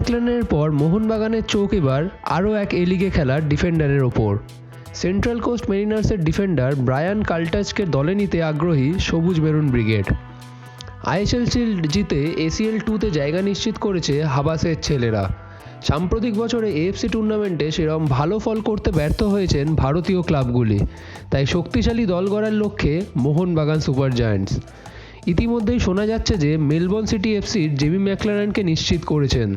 ম্যাকলানের পর মোহনবাগানের চোখ এবার আরও এক এলিগে খেলার ডিফেন্ডারের ওপর। সেন্ট্রাল কোস্ট মেরিনার্সের ডিফেন্ডার ব্রায়ান কাল্টাচকে দলে নিতে আগ্রহী সবুজ মেরুন ব্রিগেড। আইএসএল শিল্ড জিতে এসিএল টুতে জায়গা নিশ্চিত করেছে হাবাসের ছেলেরা। সাম্প্রতিক বছরে এএফসি টুর্নামেন্টে সেরম ভালো ফল করতে ব্যর্থ হয়েছেন ভারতীয় ক্লাবগুলি। তাই শক্তিশালী দল গড়ার লক্ষ্যে মোহনবাগান সুপার জায়ান্টস। ইতিমধ্যেই শোনা যাচ্ছে যে মেলবোর্ন সিটি এফসির জেমি ম্যাকলারেনকে নিশ্চিত করেছেন।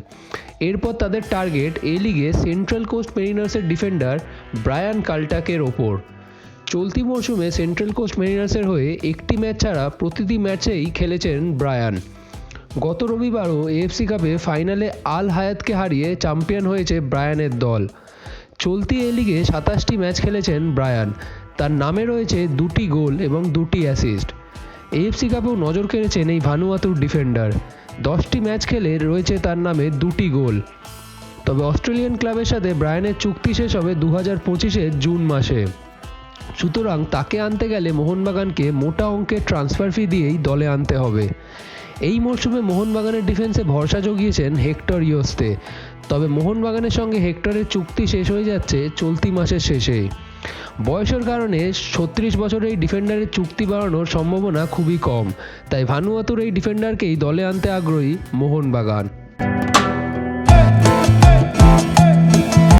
এরপর তাদের টার্গেট এ লিগে সেন্ট্রাল কোস্ট মেরিনার্সের ডিফেন্ডার ব্রায়ান কাল্টাকের ওপর। চলতি মরশুমে সেন্ট্রাল কোস্ট মেরিনার্সের হয়ে একটি ম্যাচ ছাড়া প্রতিটি ম্যাচেই খেলেছেন ব্রায়ান। গত রবিবারও এএফসি কাপে ফাইনালে আল হায়াতকে হারিয়ে চ্যাম্পিয়ন হয়েছে ব্রায়ানের দল। চলতি এ লিগে সাতাশটি ম্যাচ খেলেছেন ব্রায়ান। তার নামে রয়েছে দুটি গোল এবং দুটি অ্যাসিস্ট। এএফসি কাপেও নজর কেড়েছেন এই ভানুয়াতুর ডিফেন্ডার দশটি ম্যাচ খেলে রয়েছে তার নামে দুটি গোল। তবে অস্ট্রেলিয়ান ক্লাবের সাথে ব্রায়ানের চুক্তি শেষ হবে দু হাজার পঁচিশের জুন মাসে। সুতরাং তাকে আনতে গেলে মোহনবাগানকে মোটা অঙ্কের ট্রান্সফার ফি দিয়েই দলে আনতে হবে। এই মরশুমে মোহনবাগানের ডিফেন্সে ভরসা জগিয়েছেন হেক্টর ইয়োস্তে। তবে মোহনবাগানের সঙ্গে হেক্টরের চুক্তি শেষ হয়ে যাচ্ছে চলতি মাসের শেষেই বয়সের কারণে ছত্রিশ বছরের এই ডিফেন্ডারের চুক্তি বাড়ানোর সম্ভাবনা খুবই কম। তাই ভানুয়াতুর এই ডিফেন্ডারকেই দলে আনতে আগ্রহী মোহনবাগান।